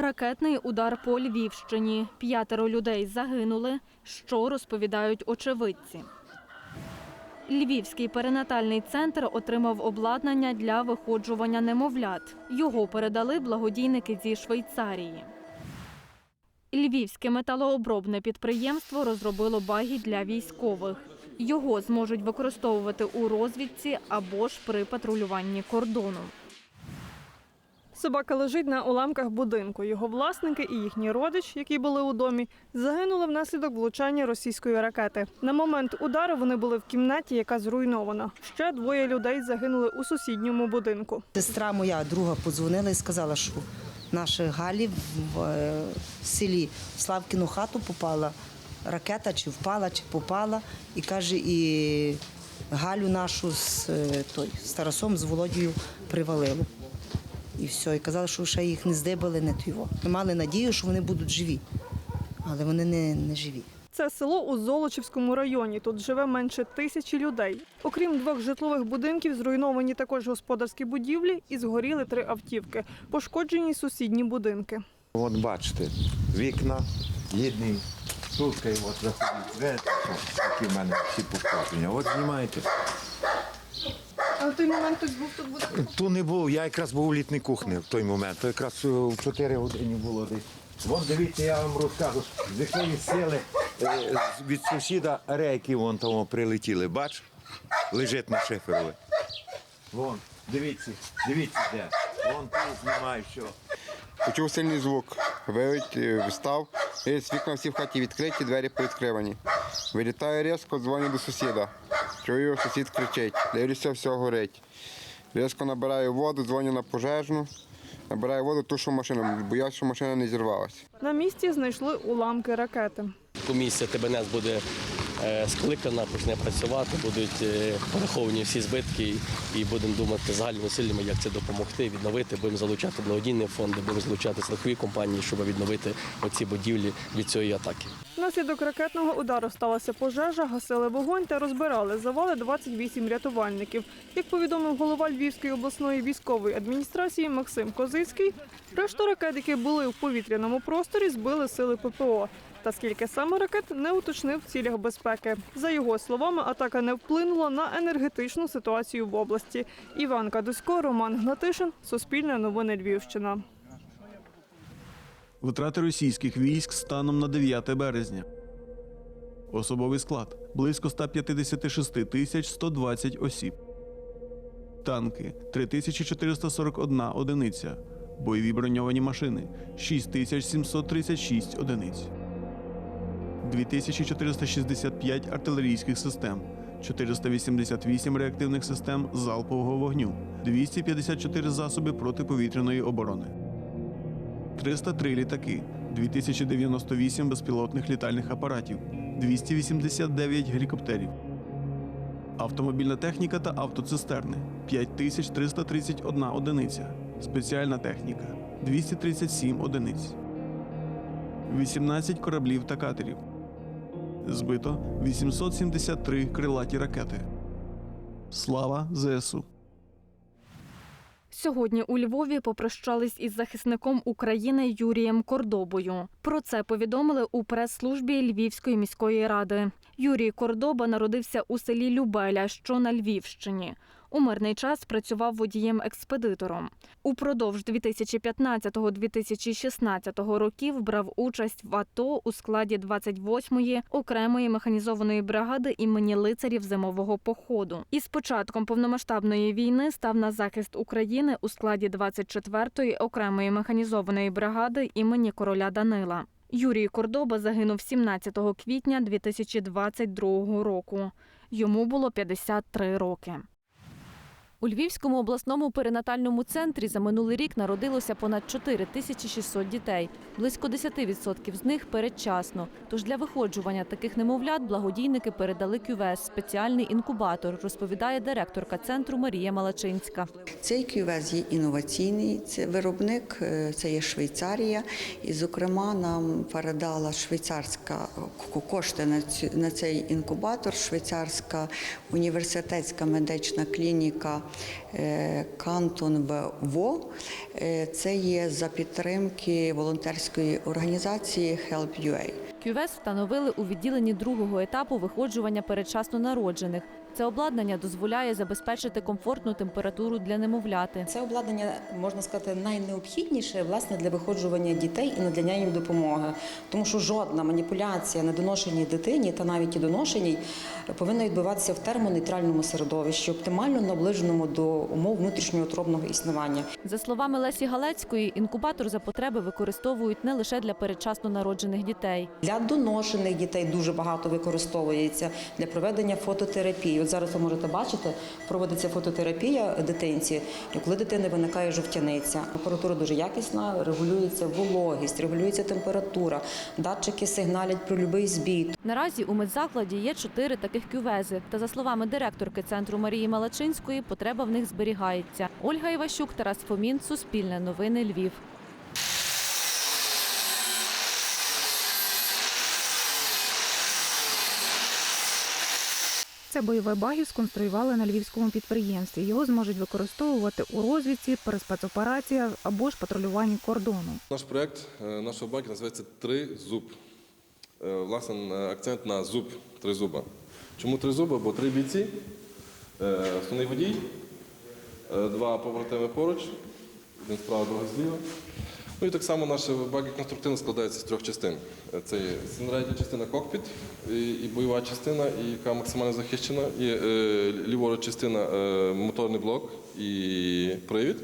Ракетний удар по Львівщині. П'ятеро людей загинули. Що розповідають очевидці? Львівський перинатальний центр отримав обладнання для виходжування немовлят. Його передали благодійники зі Швейцарії. Львівське металообробне підприємство розробило багі для військових. Його зможуть використовувати у розвідці або ж при патрулюванні кордону. Собака лежить на уламках будинку. Його власники і їхній родич, які були у домі, загинули внаслідок влучання російської ракети. На момент удару вони були в кімнаті, яка зруйнована. Ще двоє людей загинули у сусідньому будинку. Сестра моя друга подзвонила і сказала, що наша Галі в е, селі в Славкіну хату попала ракета, чи впала, чи попала. І каже, і Галю нашу з е, той, з з Володією привалило. І все. І казали, що ще їх не здибали, не тйого. Мали надію, що вони будуть живі, але вони не, не живі. Це село у Золочівському районі. Тут живе менше тисячі людей. Окрім двох житлових будинків, зруйновані також господарські будівлі і згоріли три автівки. Пошкоджені сусідні будинки. От бачите, вікна, єдні от заходить двері, які в мене всі пошкодження. От знімайте. А в той момент хтось був тут буде. Ту не був, я якраз був у літній кухні в той момент. То якраз е, в 4 години було десь. Вон дивіться, я вам розкажу, з якої сили е, з- від сусіда рейки вон тому прилетіли. Бач? Лежить на шиферові. Вон, дивіться, дивіться де. Вон тут знімаю що. Почув сильний звук. Вилить, е, встав, дивлюсь, вікна всі в хаті відкриті, двері повідкривані. Вилітаю різко, дзвоню до сусіда. Чую, сусід кричить, дивлюся, все горить. Різко набираю воду, дзвоню на пожежну, набираю воду, тушу машину, боюсь, що машина не зірвалася. На місці знайшли уламки ракети. Комісія ТБНС буде скликана, почне працювати, будуть е, пораховані всі збитки і будемо думати загальними силами, як це допомогти, відновити. Будемо залучати благодійні фонди, будемо залучати страхові компанії, щоб відновити оці будівлі від цієї атаки. Внаслідок ракетного удару сталася пожежа, гасили вогонь та розбирали завали 28 рятувальників. Як повідомив голова Львівської обласної військової адміністрації Максим Козицький, решту ракет, які були в повітряному просторі, збили сили ППО. Та скільки саме ракет не уточнив в цілях безпеки. За його словами, атака не вплинула на енергетичну ситуацію в області. Іван Кадусько, Роман Гнатишин, Суспільне новини Львівщина. Витрати російських військ станом на 9 березня. Особовий склад близько 156 тисяч 120 осіб. Танки 3441 одиниця. Бойові броньовані машини 6736 одиниць. 2465 артилерійських систем, 488 реактивних систем залпового вогню, 254 засоби протиповітряної оборони. 303 літаки, 2098 безпілотних літальних апаратів, 289 гелікоптерів. Автомобільна техніка та автоцистерни 5331 одиниця. Спеціальна техніка 237 одиниць. 18 кораблів та катерів. Збито 873 крилаті ракети. Слава ЗСУ! Сьогодні у Львові попрощались із захисником України Юрієм Кордобою. Про це повідомили у прес-службі Львівської міської ради. Юрій Кордоба народився у селі Любеля, що на Львівщині. У мирний час працював водієм-експедитором. Упродовж 2015-2016 років брав участь в АТО у складі 28-ї окремої механізованої бригади імені лицарів зимового походу. І з початком повномасштабної війни став на захист України у складі 24-ї окремої механізованої бригади імені короля Данила. Юрій Кордоба загинув 17 квітня 2022 року. Йому було 53 роки. У Львівському обласному перинатальному центрі за минулий рік народилося понад 4600 дітей. Близько 10% з них передчасно. Тож для виходжування таких немовлят благодійники передали кювес – спеціальний інкубатор, розповідає директорка центру Марія Малачинська. Цей кювез є інноваційний, це виробник, е, це є Швейцарія. І, зокрема, нам передала швейцарська кошти на цей інкубатор, швейцарська університетська медична клініка Кантон ВО. Е, Це є за підтримки волонтерської організації Help.ua. Кювес встановили у відділенні другого етапу виходжування передчасно народжених. Це обладнання дозволяє забезпечити комфортну температуру для немовляти. Це обладнання можна сказати найнеобхідніше власне для виходжування дітей і надання їм допомоги, тому що жодна маніпуляція на доношеній дитині та навіть і доношеній повинна відбуватися в термонейтральному середовищі, оптимально наближеному до умов внутрішньоутробного існування. За словами Лесі Галецької, інкубатор за потреби використовують не лише для передчасно народжених дітей. Для доношених дітей дуже багато використовується для проведення фототерапії. От зараз ви можете бачити, проводиться фототерапія дитинці, коли дитини виникає жовтяниця. Апаратура дуже якісна, регулюється вологість, регулюється температура, датчики сигналять про будь-який збій. Наразі у медзакладі є чотири таких кювези. Та за словами директорки центру Марії Малачинської, потреба в них зберігається. Ольга Іващук, Тарас Фомін, Суспільне новини, Львів. Це бойове багі сконструювали на львівському підприємстві. Його зможуть використовувати у розвідці, при спецопераціях або ж патрулюванні кордону. Наш проект е, нашого банку називається Три зуб. Е, Власне, е, акцент на зуб три зуба. Чому три зуба? Бо три бійці, основний водій, два побратими поруч, один справа, другий зліва. Ну і так само наше багі конструктивно складається з трьох частин. Е, Це є сінредня частина кокпіт, і, бойова частина, і яка максимально захищена, і е, ліворуч частина е, моторний блок і привід.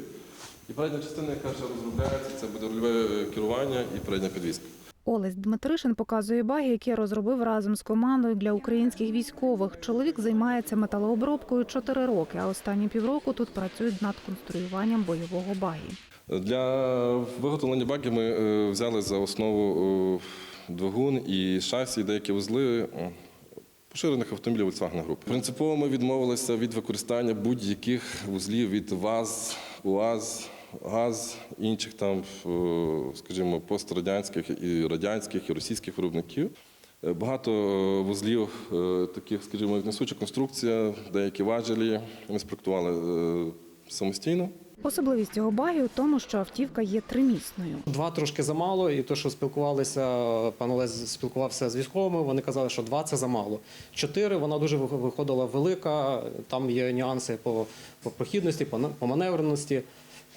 І передня частина, яка ще розробляється, це буде рульове е, керування і передня підвізка. Олесь Дмитришин показує баги, які розробив разом з командою для українських військових. Чоловік займається металообробкою 4 роки, а останні півроку тут працюють над конструюванням бойового багі. Для виготовлення багів ми е, взяли за основу е, двигун і шасі, і деякі вузли поширених автомобілів Volkswagen Group. Принципово ми відмовилися від використання будь-яких вузлів від ВАЗ, УАЗ, ГАЗ, інших там, е, скажімо, пострадянських і радянських і російських виробників. Багато вузлів таких, скажімо, несуча конструкція, деякі важелі ми спроектували самостійно. Особливість цього багі у тому, що автівка є тримісною. Два трошки замало, і то, що спілкувалися, пан Олесь спілкувався з військовими, вони казали, що два це замало. Чотири вона дуже виходила велика, там є нюанси по, по прохідності, по, по маневреності.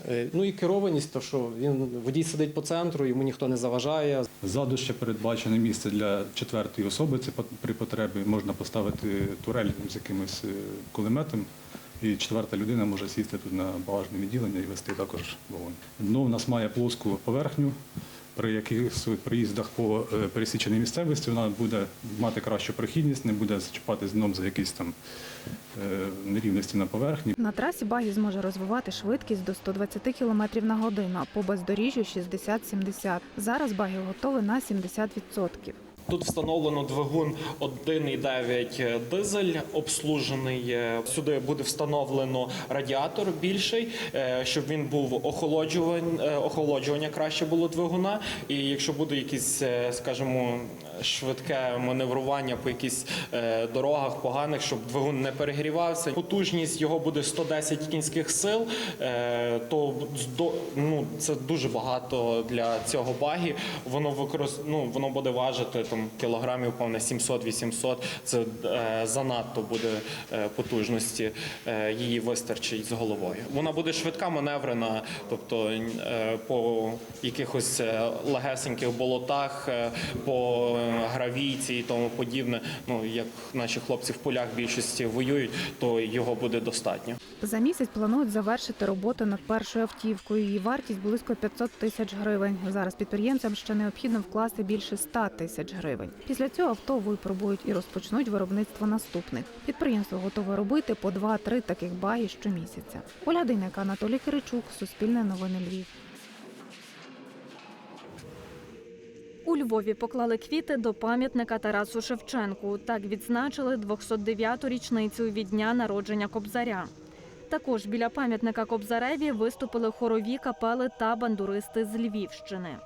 Е, Ну і керованість, то що він водій сидить по центру, йому ніхто не заважає. Ззаду ще передбачене місце для четвертої особи. Це при потребі можна поставити турель з якимось е, кулеметом, і четверта людина може сісти тут на багажне відділення і вести також вогонь. Дно в нас має плоску поверхню. При якихось приїздах по е, пересіченій місцевості вона буде мати кращу прохідність, не буде зачіпати дном за якісь там е, нерівності на поверхні. На трасі багі зможе розвивати швидкість до 120 км на годину, а по бездоріжжю 60-70. Зараз багі готові на 70%. Тут встановлено двигун 1,9 дизель обслужений. Е, Сюди буде встановлено радіатор більший, е, щоб він був охолоджувань, е, охолоджування краще було двигуна. І якщо буде якісь, скажімо, швидке маневрування по якихось е, дорогах поганих, щоб двигун не перегрівався. Потужність його буде 110 кінських сил, е, то ну, це дуже багато для цього багі. Воно використ... ну, воно буде важити там кілограмів, певне 700-800. Це е, занадто буде потужності. Її вистачить з головою. Вона буде швидка, маневрена, тобто по якихось легесеньких болотах, по гравійці і тому подібне. Ну як наші хлопці в полях більшості воюють, то його буде достатньо. За місяць планують завершити роботу над першою автівкою. Її вартість близько 500 тисяч гривень. Зараз підприємцям ще необхідно вкласти більше 100 тисяч гривень. Після цього авто випробують і розпочнуть виробництво наступних. Підприємство готове робити по 2-3 таких баги щомісяця. Оля Дейнек, Анатолій Киричук, Суспільне новини Львів. У Львові поклали квіти до пам'ятника Тарасу Шевченку. Так відзначили 209-ту річницю від дня народження Кобзаря. Також біля пам'ятника Кобзареві виступили хорові капели та бандуристи з Львівщини.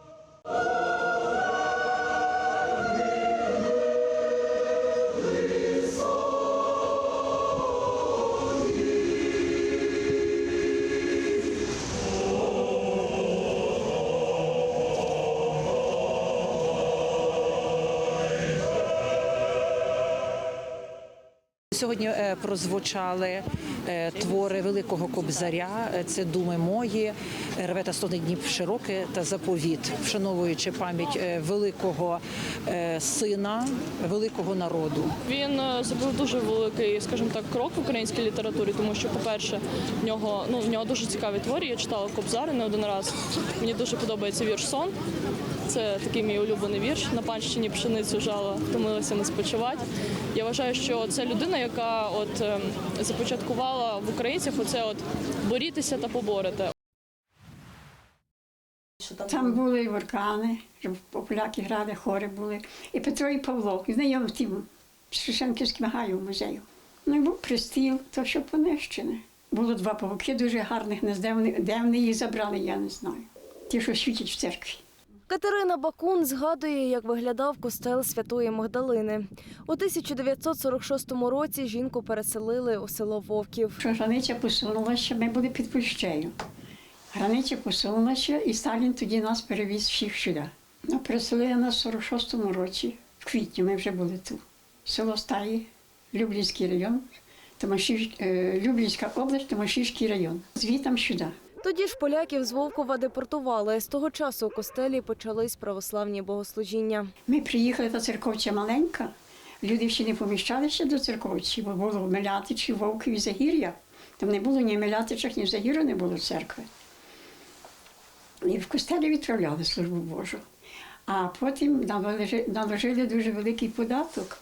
Сьогодні е, прозвучали е, твори великого кобзаря. Е, Це думи мої, рве та стоне Дніп широке та заповіт, вшановуючи пам'ять великого сина, великого народу. Він зробив дуже великий, скажімо так, крок в українській літературі, тому що, по-перше, в нього ну в нього дуже цікаві творі. Я читала Кобзари не один раз. Мені дуже подобається вірш сон. Це такий мій улюблений вірш. На панщині пшеницю жала, втомилася не спочивати. Я вважаю, що це людина, яка от ем, започаткувала в українцях оце от борітися та поборете. Там були і варкани, поляки грали, хори були. І Петро і Павло, знайомі тим Шевченківським гаєм музею. Ну і був пристіл, то що понищене. Було два павуки дуже гарних, не де вони їх забрали, я не знаю. Ті, що світять в церкві. Катерина Бакун згадує, як виглядав костел Святої Магдалини. У 1946 році жінку переселили у село Вовків. Що границя посунулася, ми були під Пущею. Границя посунулася, і Сталін тоді нас перевіз всіх сюди. Ну, переселили нас в 46-му році, в квітні ми вже були тут. Село Стаї, Люблінський район, Томашів... е, Люблінська область, Томашівський район. Звітом сюди. Тоді ж поляків з Вовкова депортували. З того часу у костелі почались православні богослужіння. Ми приїхали до церковця маленька. Люди ще не поміщалися до церковці, бо було в Мелятичі, Вовків і Загір'я. Там не було ні в Мелятичах, ні в Загір'я не було церкви. І в костелі відправляли службу Божу. А потім наложили, наложили дуже великий податок.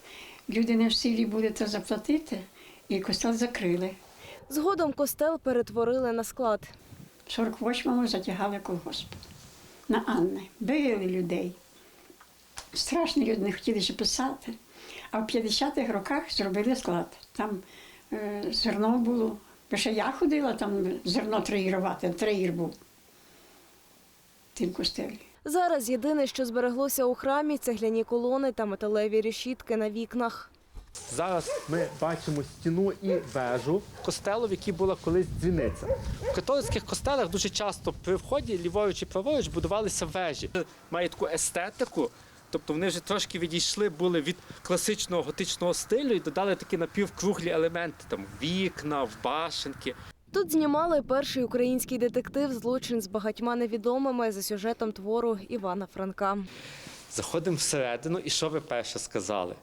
Люди не в силі були це заплатити, і костел закрили. Згодом костел перетворили на склад. В 48-му затягали колгосп на Анни. Били людей. Страшно люди не хотіли ще писати. А в 50-х роках зробили склад. Там е, зерно було. Ще я ходила там зерно траїрувати, траїр був тим костелі. Зараз єдине, що збереглося у храмі, цегляні колони та металеві решітки на вікнах. Зараз ми бачимо стіну і вежу костелу, в якій була колись дзвіниця. В католицьких костелах дуже часто при вході ліворуч і праворуч будувалися вежі. Має таку естетику, тобто вони вже трошки відійшли були від класичного готичного стилю і додали такі напівкруглі елементи, там вікна, башенки. Тут знімали перший український детектив Злочин з багатьма невідомими за сюжетом твору Івана Франка. Заходимо всередину, і що ви перше сказали?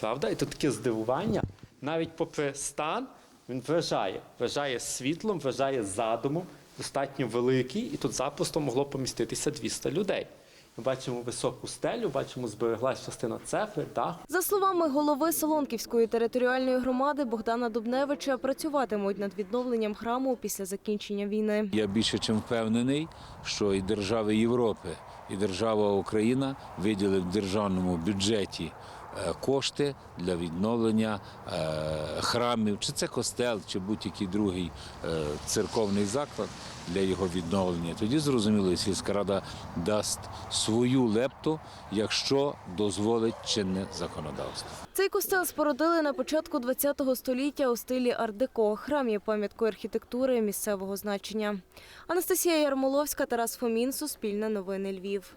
Правда? І тут таке здивування. Навіть попри стан, він вражає. Вражає світлом, вражає задумом, достатньо великий, і тут запросто могло поміститися 200 людей. Ми бачимо високу стелю, бачимо, збереглась частина цегли, дах. За словами голови Солонківської територіальної громади Богдана Дубневича, працюватимуть над відновленням храму після закінчення війни. Я більше чим впевнений, що і держави Європи, і держава Україна виділили в державному бюджеті кошти для відновлення е, храмів, чи це костел, чи будь-який другий е, церковний заклад для його відновлення. Тоді зрозуміло, сільська рада дасть свою лепту, якщо дозволить чинне законодавство. Цей костел спорудили на початку ХХ століття у стилі ар-деко. Храм є пам'яткою архітектури місцевого значення. Анастасія Ярмоловська, Тарас Фомін, Суспільне новини Львів.